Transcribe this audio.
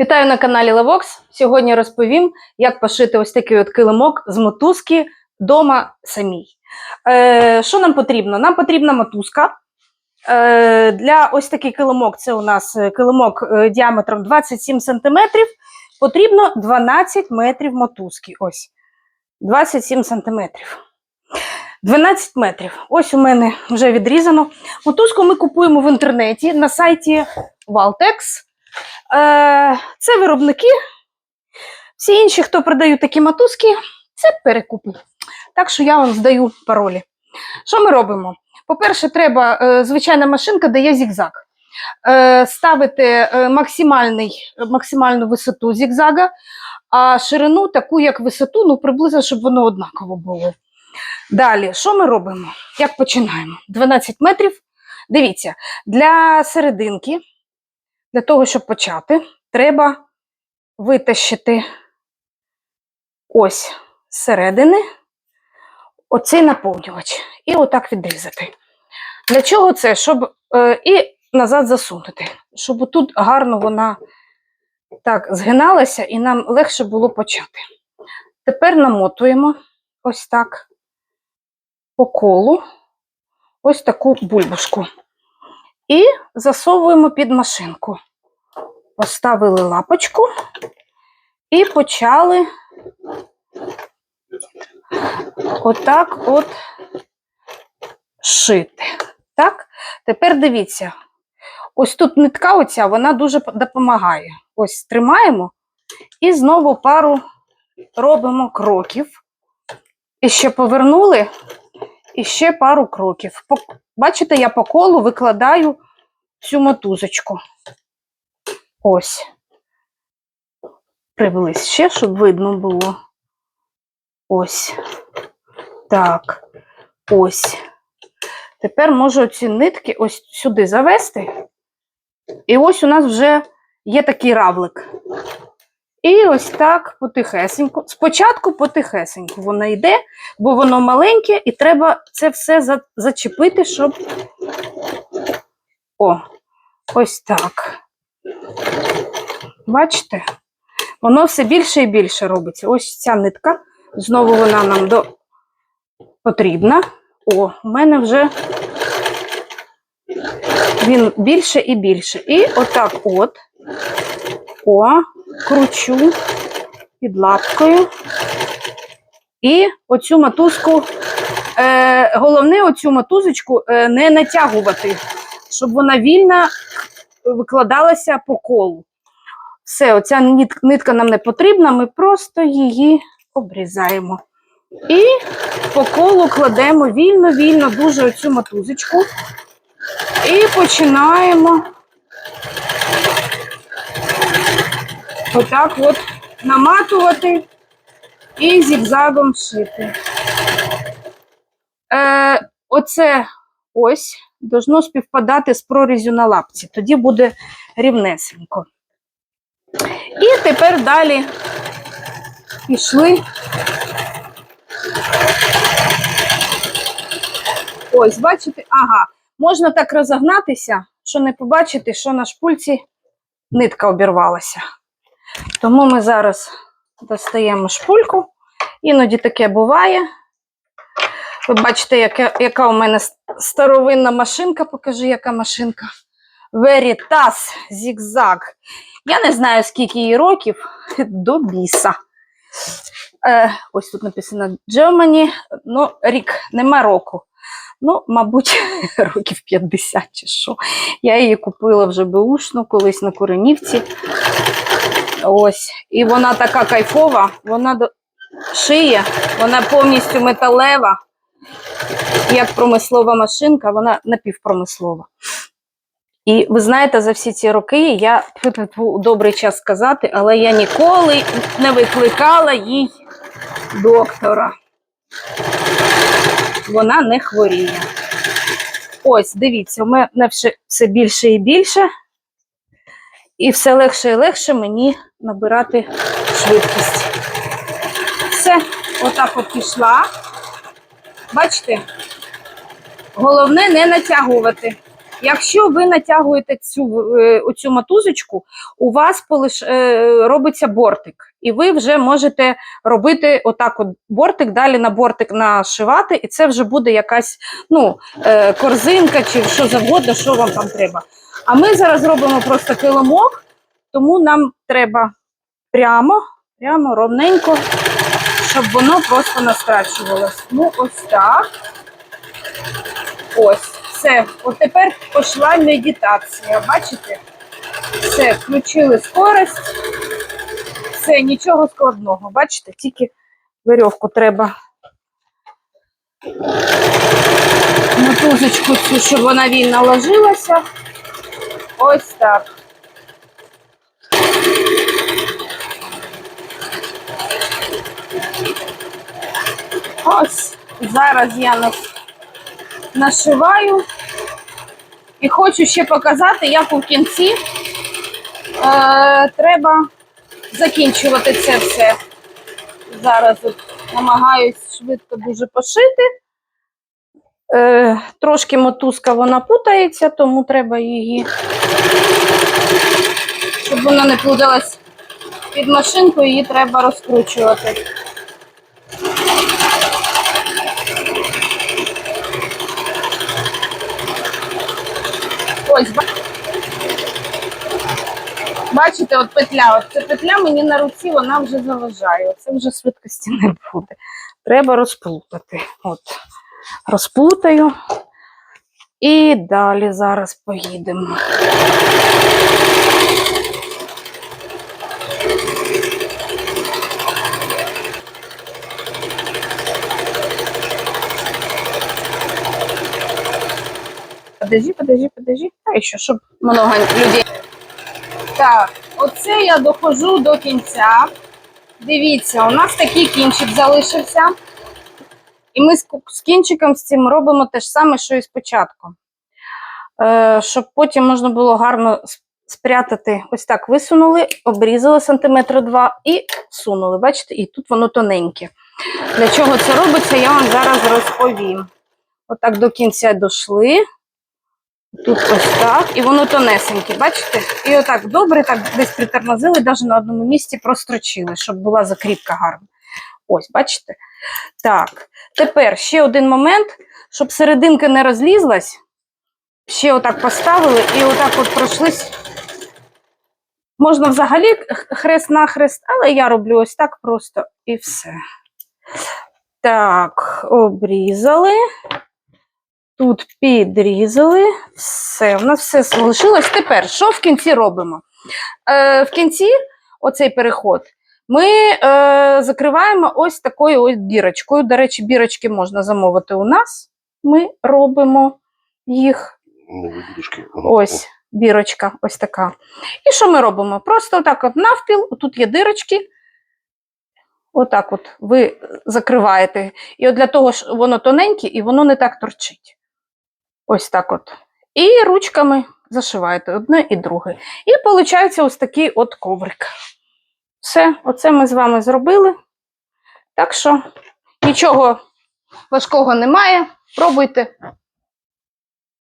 Вітаю на каналі Левокс. Сьогодні розповім, як пошити ось такий от килимок з мотузки дома самій. Е, що нам потрібно? Нам потрібна мотузка. Е, для ось такий килимок, це у нас е, килимок е, діаметром 27 см. Потрібно 12 метрів мотузки. Ось. 27 см. 12 метрів. Ось у мене вже відрізано. Мотузку ми купуємо в інтернеті на сайті Valtex. Е, Це виробники. Всі інші, хто продають такі мотузки, це перекупи. Так що я вам здаю паролі. Що ми робимо? По-перше, треба е, звичайна машинка, де є зігзаг. Е, ставити максимальний, максимальну висоту зігзага, а ширину таку, як висоту, ну приблизно, щоб воно однаково було. Далі, що ми робимо? Як починаємо? 12 метрів. Дивіться, для серединки, для того, щоб почати, треба витащити ось зсередини оцей наповнювач. І отак відрізати. Для чого це? Щоб е, і назад засунути, щоб тут гарно вона так згиналася і нам легше було почати. Тепер намотуємо ось так по колу ось таку бульбашку. І засовуємо під машинку. Поставили лапочку і почали отак от шити. Так? Тепер дивіться, ось тут нитка оця, вона дуже допомагає. Ось тримаємо і знову пару робимо кроків. І ще повернули, і ще пару кроків. Бачите, я по колу викладаю цю мотузочку. Ось. Приблизь ще, щоб видно було. Ось. Так. Ось. Тепер можу ці нитки ось сюди завести. І ось у нас вже є такий равлик. І ось так потихесенько. Спочатку потихесенько воно йде, бо воно маленьке, і треба це все за- зачепити, щоб. О, ось так. Бачите? Воно все більше і більше робиться. Ось ця нитка. Знову вона нам до... потрібна. О, у мене вже він більше і більше. І отак от. О, кручу під лапкою. І оцю мотузку, е, головне оцю мотузочку е, не натягувати, щоб вона вільно викладалася по колу. Все, оця нитка нам не потрібна, ми просто її обрізаємо. І по колу кладемо вільно-вільно дуже оцю мотузочку. І починаємо отак от наматувати і зігзагом шити. Е, оце ось должно співпадати з прорізю на лапці, тоді буде рівнесенько. І тепер далі пішли. Ось, бачите, ага, можна так розогнатися, що не побачити, що на шпульці нитка обірвалася. Тому ми зараз достаємо шпульку. Іноді таке буває. Ви бачите, яка, яка у мене старовинна машинка. Покажи, яка машинка. Veritas Zigzag. Я не знаю, скільки їй років до біса. Е, ось тут написано Germany. Ну, рік, нема року. Ну, мабуть, років 50 чи що. Я її купила вже беушну колись на Куренівці. Ось. І вона така кайфова, вона до... шиє, вона повністю металева, як промислова машинка, вона напівпромислова. І ви знаєте, за всі ці роки я добрий час сказати, але я ніколи не викликала їй доктора. Вона не хворіє. Ось, дивіться, у мене все більше і більше. І все легше і легше мені набирати швидкість. Все, отак от пішла. Бачите? Головне не натягувати. Якщо ви натягуєте цю, е, оцю мотузочку, у вас полиш, е, робиться бортик, і ви вже можете робити отак от бортик, далі на бортик нашивати, і це вже буде якась ну, е, корзинка чи що завгодно, що вам там треба. А ми зараз робимо просто килимок, тому нам треба прямо, прямо ровненько, щоб воно просто настрачувалось. Ну, ось так. Ось, все. От тепер пішла медитація. Бачите? Все, включили скорость. Все, нічого складного. Бачите, тільки верьовку треба. Мотузочку цю, щоб вона вільно ложилася. Ось так. Ось зараз я нас нашиваю. І хочу ще показати, як у кінці е, треба закінчувати це все. Зараз намагаюсь швидко дуже пошити. Е, трошки мотузка вона путається, тому треба її, щоб вона не плуталась під машинку, її треба розкручувати. Ось, бачите, от петля. От ця петля мені на руці вона вже заважає. Це вже швидкості не буде. Треба розплутати. От, розплутаю. І далі зараз поїдемо. Подожди, подожди, подожди. А ще, щоб много людей. Так, оце я доходжу до кінця. Дивіться, у нас такий кінчик залишився. І ми з кінчиком з цим робимо те ж саме, що і спочатку. Е, щоб потім можна було гарно спрятати. Ось так висунули, обрізали сантиметра два і сунули. Бачите, і тут воно тоненьке. Для чого це робиться, я вам зараз розповім. Отак до кінця дійшли. Тут ось так, і воно тонесеньке, бачите? І отак добре, так десь притормозили, навіть на одному місці прострочили, щоб була закріпка гарна. Ось, бачите? Так, тепер ще один момент, щоб серединка не розлізлась. Ще отак поставили і отак от пройшлись. Можна взагалі хрест на хрест, але я роблю ось так просто і все. Так, обрізали. Тут підрізали. Все, у нас все залишилось. Тепер, що в кінці робимо? Е, в кінці, оцей переход, ми е, закриваємо ось такою ось бірочкою. До речі, бірочки можна замовити у нас. Ми робимо їх. Ось бірочка, ось така. І що ми робимо? Просто так от навпіл, тут є дирочки. Отак от ви закриваєте. І от для того, що воно тоненьке і воно не так торчить. Ось так от. І ручками зашиваєте одне і друге. І виходить ось такий от коврик. Все, оце ми з вами зробили. Так що нічого важкого немає. Пробуйте.